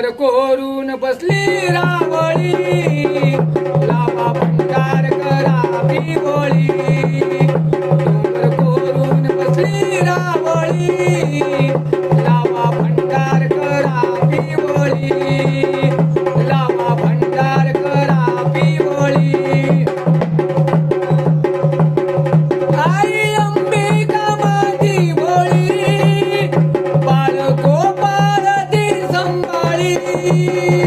भंडार कोरून बसली रावळी. लावा भंडार करा पिवळी कोरून बसली रावळी. You.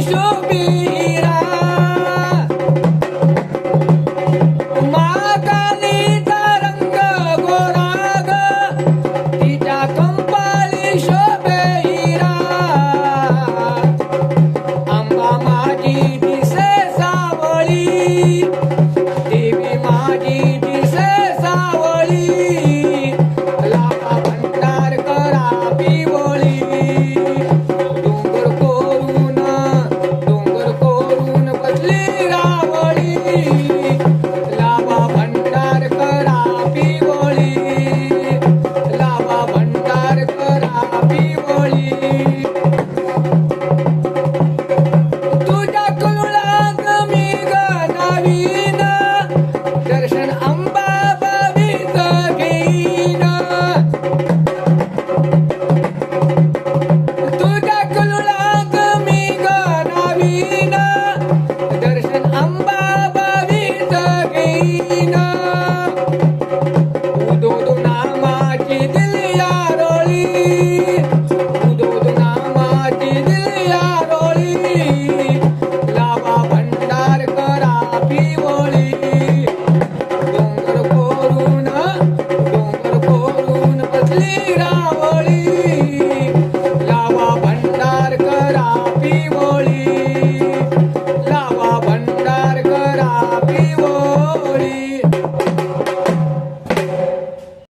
Show me.